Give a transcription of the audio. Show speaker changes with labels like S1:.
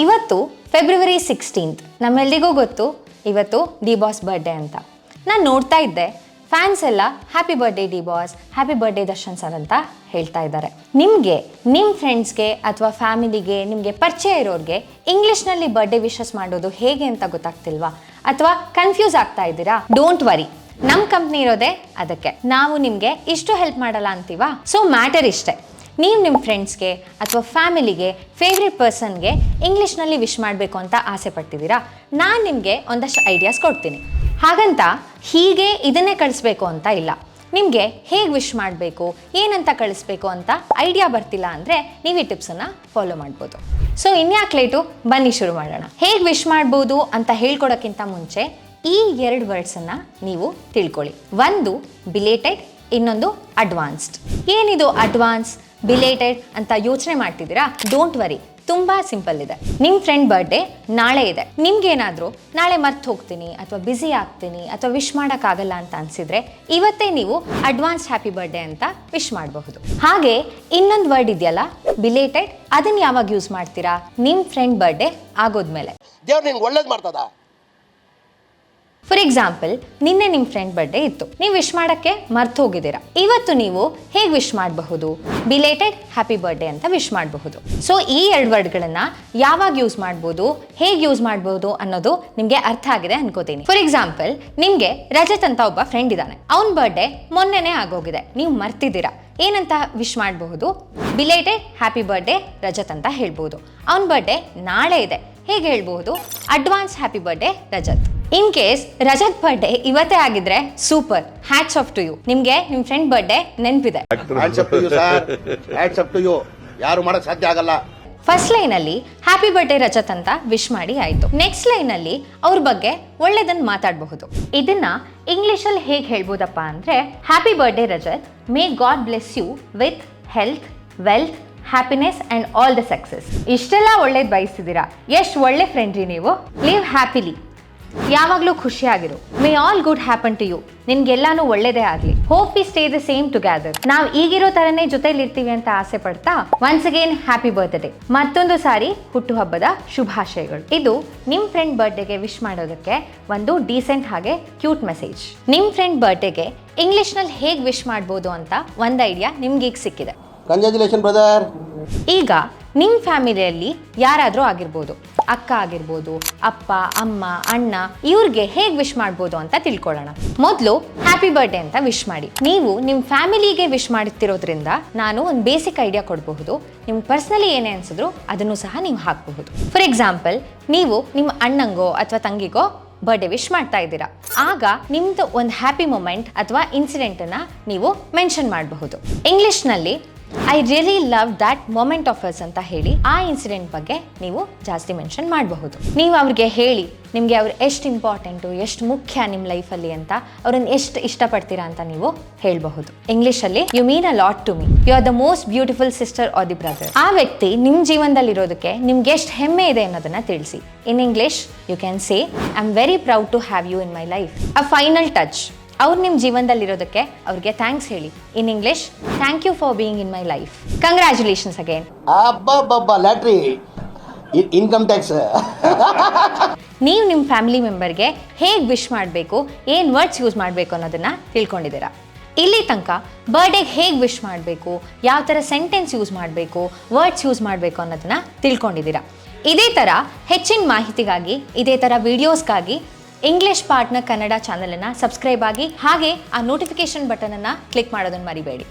S1: ಇವತ್ತು February sixteenth ನಮ್ಮೆಲ್ರಿಗೂ ಗೊತ್ತು, ಇವತ್ತು ಡಿ ಬಾಸ್ ಬರ್ಡೇ ಅಂತ. ನಾನು ನೋಡ್ತಾ ಇದ್ದೆ ಫ್ಯಾನ್ಸ್ ಎಲ್ಲ happy birthday D boss happy birthday Darshan sir ಅಂತ ಹೇಳ್ತಾ ಇದ್ದಾರೆ. ನಿಮಗೆ ನಿಮ್ಮ ಫ್ರೆಂಡ್ಸ್ಗೆ ಅಥವಾ ಫ್ಯಾಮಿಲಿಗೆ ನಿಮಗೆ ಪರಿಚಯ ಇರೋರಿಗೆ ಇಂಗ್ಲೀಷ್ನಲ್ಲಿ ಬರ್ಡೇ ವಿಶಸ್ ಮಾಡೋದು ಹೇಗೆ ಅಂತ ಗೊತ್ತಾಗ್ತಿಲ್ವಾ? ಅಥವಾ ಕನ್ಫ್ಯೂಸ್ ಆಗ್ತಾ ಇದ್ದೀರಾ? ಡೋಂಟ್ ವರಿ ನಮ್ಮ ಕಂಪ್ನಿ ಇರೋದೇ ಅದಕ್ಕೆ. ನಾವು ನಿಮಗೆ ಇಷ್ಟು ಹೆಲ್ಪ್ ಮಾಡಲ್ಲ ಅಂತೀವಾ? ಸೊ ಮ್ಯಾಟರ್ ಇಷ್ಟೇ. ನೀವು ನಿಮ್ಮ ಫ್ರೆಂಡ್ಸ್ಗೆ ಅಥವಾ ಫ್ಯಾಮಿಲಿಗೆ ಫೇವ್ರೆಟ್ ಪರ್ಸನ್ಗೆ ಇಂಗ್ಲೀಷ್ನಲ್ಲಿ ವಿಶ್ ಮಾಡಬೇಕು ಅಂತ ಆಸೆ ಪಡ್ತಿದ್ದೀರಾ? ನಾನು ನಿಮಗೆ ಒಂದಷ್ಟು ಐಡಿಯಾಸ್ ಕೊಡ್ತೀನಿ. ಹಾಗಂತ ಹೀಗೆ ಇದನ್ನೇ ಕಳಿಸ್ಬೇಕು ಅಂತ ಇಲ್ಲ. ನಿಮಗೆ ಹೇಗೆ ವಿಶ್ ಮಾಡಬೇಕು, ಏನಂತ ಕಳಿಸ್ಬೇಕು ಅಂತ ಐಡಿಯಾ ಬರ್ತಿಲ್ಲ ಅಂದರೆ ನೀವು ಈ ಟಿಪ್ಸನ್ನು ಫಾಲೋ ಮಾಡ್ಬೋದು. ಸೊ ಇನ್ಯಾಕೆ ಲೇಟು ಬನ್ನಿ ಶುರು ಮಾಡೋಣ. ಹೇಗೆ ವಿಶ್ ಮಾಡ್ಬೋದು ಅಂತ ಹೇಳ್ಕೊಡೋಕ್ಕಿಂತ ಮುಂಚೆ ಈ ಎರಡು ವರ್ಡ್ಸನ್ನು ನೀವು ತಿಳ್ಕೊಳ್ಳಿ. ಒಂದು ಬಿಲೇಟೆಡ್ ಇನ್ನೊಂದು ಅಡ್ವಾನ್ಸ್ಡ್ ಏನಿದು ಅಡ್ವಾನ್ಸ್ ಬಿಲೇಟೆಡ್ ಅಂತ ಯೋಚನೆ ಮಾಡ್ತಿದ್ದೀರಾ? ಡೋಂಟ್ ವರಿ ತುಂಬಾ ಸಿಂಪಲ್ ಇದೆ. ನಿಮ್ಮ ಫ್ರೆಂಡ್ ಬರ್ಡೇ ನಾಳೆ ಇದೆ. ನಿಮ್ಗೇನಾದರೂ ನಾಳೆ ಮರ್ತು ಹೋಗ್ತೀನಿ ಅಥವಾ ಬ್ಯುಸಿ ಆಗ್ತೀನಿ ಅಥವಾ ವಿಶ್ ಮಾಡೋಕ್ಕಾಗಲ್ಲ ಅಂತ ಅನ್ಸಿದ್ರೆ ಇವತ್ತೇ ನೀವು ಅಡ್ವಾನ್ಸ್ ಹ್ಯಾಪಿ ಬರ್ಡೇ ಅಂತ ವಿಶ್ ಮಾಡಬಹುದು. ಹಾಗೆ ಇನ್ನೊಂದು ವರ್ಡ್ ಇದೆಯಲ್ಲ? ಬಿಲೇಟೆಡ್ ಅದನ್ನ ಯಾವಾಗ ಯೂಸ್ ಮಾಡ್ತೀರಾ? ನಿಮ್ಮ ಫ್ರೆಂಡ್ ಬರ್ಡೇ ಆಗೋದ್ಮೇಲೆ.
S2: ದೇವ್ರು ನಿನ್ಗೆ ಒಳ್ಳೇದು
S1: ಫಾರ್ ಎಕ್ಸಾಂಪಲ್ ನಿನ್ನೆ ನಿಮ್ಮ ಫ್ರೆಂಡ್ ಬರ್ಡೇ ಇತ್ತು. ನೀವು ವಿಶ್ ಮಾಡೋಕ್ಕೆ ಮರ್ತು ಹೋಗಿದ್ದೀರಾ. ಇವತ್ತು ನೀವು ಹೇಗೆ ವಿಶ್ ಮಾಡಬಹುದು? ಬಿಲೇಟೆಡ್ ಹ್ಯಾಪಿ ಬರ್ಡೇ ಅಂತ ವಿಶ್ ಮಾಡಬಹುದು. ಸೊ ಈ ಎರಡು ವರ್ಡ್ಗಳನ್ನು ಯಾವಾಗ ಯೂಸ್ ಮಾಡ್ಬೋದು, ಹೇಗೆ ಯೂಸ್ ಮಾಡ್ಬೋದು ಅನ್ನೋದು ನಿಮಗೆ ಅರ್ಥ ಆಗಿದೆ ಅನ್ಕೋತೀನಿ. ಫಾರ್ ಎಕ್ಸಾಂಪಲ್ ನಿಮಗೆ ರಜತ್ ಅಂತ ಒಬ್ಬ ಫ್ರೆಂಡ್ ಇದ್ದಾನೆ. ಅವನ ಬರ್ಡೇ ಮೊನ್ನೆನೇ ಆಗೋಗಿದೆ. ನೀವು ಮರ್ತಿದ್ದೀರಾ. ಏನಂತ ವಿಶ್ ಮಾಡಬಹುದು? ಬಿಲೇಟೆಡ್ ಹ್ಯಾಪಿ ಬರ್ಡೇ ರಜತ್ ಅಂತ ಹೇಳ್ಬೋದು ಅವನ ಬರ್ಡೇ ನಾಳೆ ಇದೆ. ಹೇಗೆ ಹೇಳ್ಬಹುದು? Advance happy birthday Rajat. In case Rajat birthday ಇವತ್ತೇ ಆಗಿದ್ರೆ super hats off to you ನಿಮ್ಗೆ ನಿಮ್ ಫ್ರೆಂಡ್ ಬರ್ಡೇ ನೆನಪಿದೆ.
S2: ಯಾರು ಮಾಡಕ್ ಸಾಧ್ಯ ಆಗಲ್ಲ.
S1: ಫಸ್ಟ್ ಲೈನ್ ಅಲ್ಲಿ ಹ್ಯಾಪಿ ಬರ್ಡೇ ರಜತ್ ಅಂತ ವಿಶ್ ಮಾಡಿ ಆಯ್ತು. ನೆಕ್ಸ್ಟ್ ಲೈನ್ ಅಲ್ಲಿ ಅವ್ರ ಬಗ್ಗೆ ಒಳ್ಳೇದನ್ನ ಮಾತಾಡಬಹುದು. ಇದನ್ನ ಇಂಗ್ಲಿಷ್ ಅಲ್ಲಿ ಹೇಗೆ ಹೇಳ್ಬೋದಪ್ಪ ಅಂದ್ರೆ happy birthday Rajat may God bless you with health wealth happiness and all the success ಇಷ್ಟೆಲ್ಲ ಒಳ್ಳೇದು ಬಯಸಿದೀರಾ ಎಷ್ಟ್ ಒಳ್ಳೆ ಫ್ರೆಂಡ್ರಿ ನೀವು? ಲಿವ್ ಹ್ಯಾಪಿಲಿ ಯಾವಾಗಲೂ ಖುಷಿಯಾಗಿರು. May all good happen to you ನಿನ್ಗೆಲ್ಲಾನು ಒಳ್ಳೇದೇ ಆಗಲಿ. Hope we stay the same together ನಾವು ಈಗಿರೋ ತರನೇ ಜೊತೆಲಿ ಇರ್ತೀವಿ ಅಂತ ಆಸೆ ಪಡ್ತಾ ಒನ್ಸ್ ಅಗೇನ್ ಹ್ಯಾಪಿ ಬರ್ತ್ಡೇ ಮತ್ತೊಂದು ಸಾರಿ ಹುಟ್ಟುಹಬ್ಬದ ಶುಭಾಶಯಗಳು. ಇದು ನಿಮ್ಮ ಫ್ರೆಂಡ್ ಬರ್ಡೇಗೆ ವಿಶ್ ಮಾಡೋದಕ್ಕೆ ಒಂದು ಡೀಸೆಂಟ್ ಹಾಗೆ ಕ್ಯೂಟ್ ಮೆಸೇಜ್ ನಿಮ್ಮ ಫ್ರೆಂಡ್ ಬರ್ಡೇಗೆ ಇಂಗ್ಲಿಷ್ನಲ್ಲಿ ಹೇಗೆ ವಿಶ್ ಮಾಡ್ಬೋದು ಅಂತ ಒಂದು ಐಡಿಯಾ ನಿಮ್ಗೆ ಈಗ ಸಿಕ್ಕಿದೆ.
S2: ಕಂಗ್ರ್ಯಾಚುಲೇಷನ್ ಬ್ರದರ್
S1: ಈಗ ನಿಮ್ಮ ಫ್ಯಾಮಿಲಿಯಲ್ಲಿ ಯಾರಾದರೂ ಆಗಿರ್ಬೋದು. ಅಕ್ಕ ಆಗಿರ್ಬೋದು, ಅಪ್ಪ, ಅಮ್ಮ, ಅಣ್ಣ, ಇವ್ರಿಗೆ ಹೇಗೆ ವಿಶ್ ಮಾಡ್ಬೋದು ಅಂತ ತಿಳ್ಕೊಳ್ಳೋಣ. ಮೊದಲು ಹ್ಯಾಪಿ ಬರ್ಡೇ ಅಂತ ವಿಶ್ ಮಾಡಿ. ನೀವು ನಿಮ್ಮ ಫ್ಯಾಮಿಲಿಗೆ ವಿಶ್ ಮಾಡುತ್ತಿರೋದ್ರಿಂದ ನಾನು ಒಂದು ಬೇಸಿಕ್ ಐಡಿಯಾ ಕೊಡಬಹುದು. ನಿಮ್ಮ ಪರ್ಸ್ನಲಿ ಏನೇ ಅನ್ಸಿದ್ರು ಅದನ್ನು ಸಹ ನೀವು ಹಾಕಬಹುದು. ಫಾರ್ ಎಕ್ಸಾಂಪಲ್ ನೀವು ನಿಮ್ಮ ಅಣ್ಣಂಗೋ ಅಥವಾ ತಂಗಿಗೋ ಬರ್ಡೇ ವಿಶ್ ಮಾಡ್ತಾ ಇದ್ದೀರಾ. ಆಗ ನಿಮ್ದು ಒಂದು ಹ್ಯಾಪಿ ಮೂಮೆಂಟ್ ಅಥವಾ ಇನ್ಸಿಡೆಂಟನ್ನು ನೀವು ಮೆನ್ಷನ್ ಮಾಡಬಹುದು. ಇಂಗ್ಲಿಷ್ನಲ್ಲಿ I really love that moment of us ಅಂತ ಹೇಳಿ ಆ ಇನ್ಸಿಡೆಂಟ್ ಬಗ್ಗೆ ನೀವು ಜಾಸ್ತಿ ಮೆನ್ಷನ್ ಮಾಡಬಹುದು. ನೀವು ಅವ್ರಿಗೆ ಹೇಳಿ, ನಿಮಗೆ ಅವ್ರು ಎಷ್ಟು ಇಂಪಾರ್ಟೆಂಟು ಎಷ್ಟು ಮುಖ್ಯ ನಿಮ್ಮ ಲೈಫಲ್ಲಿ ಅಂತ, ಅವ್ರನ್ನ ಎಷ್ಟು ಇಷ್ಟಪಡ್ತೀರಾ ಅಂತ ನೀವು ಹೇಳಬಹುದು. ಇಂಗ್ಲೀಷಲ್ಲಿ you mean a lot to me you are the most beautiful sister or the brother ಆ ವ್ಯಕ್ತಿ ನಿಮ್ಮ ಜೀವನದಲ್ಲಿರೋದಕ್ಕೆ ನಿಮ್ಗೆ ಎಷ್ಟು ಹೆಮ್ಮೆ ಇದೆ ಅನ್ನೋದನ್ನ ತಿಳಿಸಿ. In English you can say I am very proud to have you in my life a final touch ಅವ್ರು ನಿಮ್ಮ ಜೀವನದಲ್ಲಿರೋದಕ್ಕೆ ಅವ್ರಿಗೆ ಥ್ಯಾಂಕ್ಸ್ ಹೇಳಿ. In English thank you for being in my life congratulations again
S2: ಅಬ್ಬಬ್ಬಬ್ಬ ಲ್ಯಾಟ್ರಿ. Income tax
S1: ನೀವು ನಿಮ್ಮ family ಮೆಂಬರ್ಗೆ ಹೇಗೆ wish ಮಾಡಬೇಕು ಏನು ವರ್ಡ್ಸ್ ಯೂಸ್ ಮಾಡಬೇಕು ಅನ್ನೋದನ್ನು ತಿಳ್ಕೊಂಡಿದ್ದೀರಾ? ಇಲ್ಲಿ ತನಕ ಬರ್ಡೇಗೆ ಹೇಗೆ ವಿಶ್ ಮಾಡಬೇಕು ಯಾವ ಥರ ಸೆಂಟೆನ್ಸ್ ಯೂಸ್ ಮಾಡಬೇಕು ವರ್ಡ್ಸ್ ಯೂಸ್ ಮಾಡಬೇಕು ಅನ್ನೋದನ್ನು ತಿಳ್ಕೊಂಡಿದ್ದೀರಾ? ಇದೇ ಥರ ಹೆಚ್ಚಿನ ಮಾಹಿತಿಗಾಗಿ ಇದೇ ಥರ ವಿಡಿಯೋಸ್ಗಾಗಿ ಇಂಗ್ಲಿಷ್ ಪಾರ್ಟ್ನ ಕನ್ನಡ ಚಾನಲನ್ನು ಸಬ್ಸ್ಕ್ರೈಬ್ ಆಗಿ ಹಾಗೆ ಆ ನೋಟಿಫಿಕೇಶನ್ ಬಟನನ್ನು ಕ್ಲಿಕ್ ಮಾಡೋದನ್ನು ಮರಿಬೇಡಿ.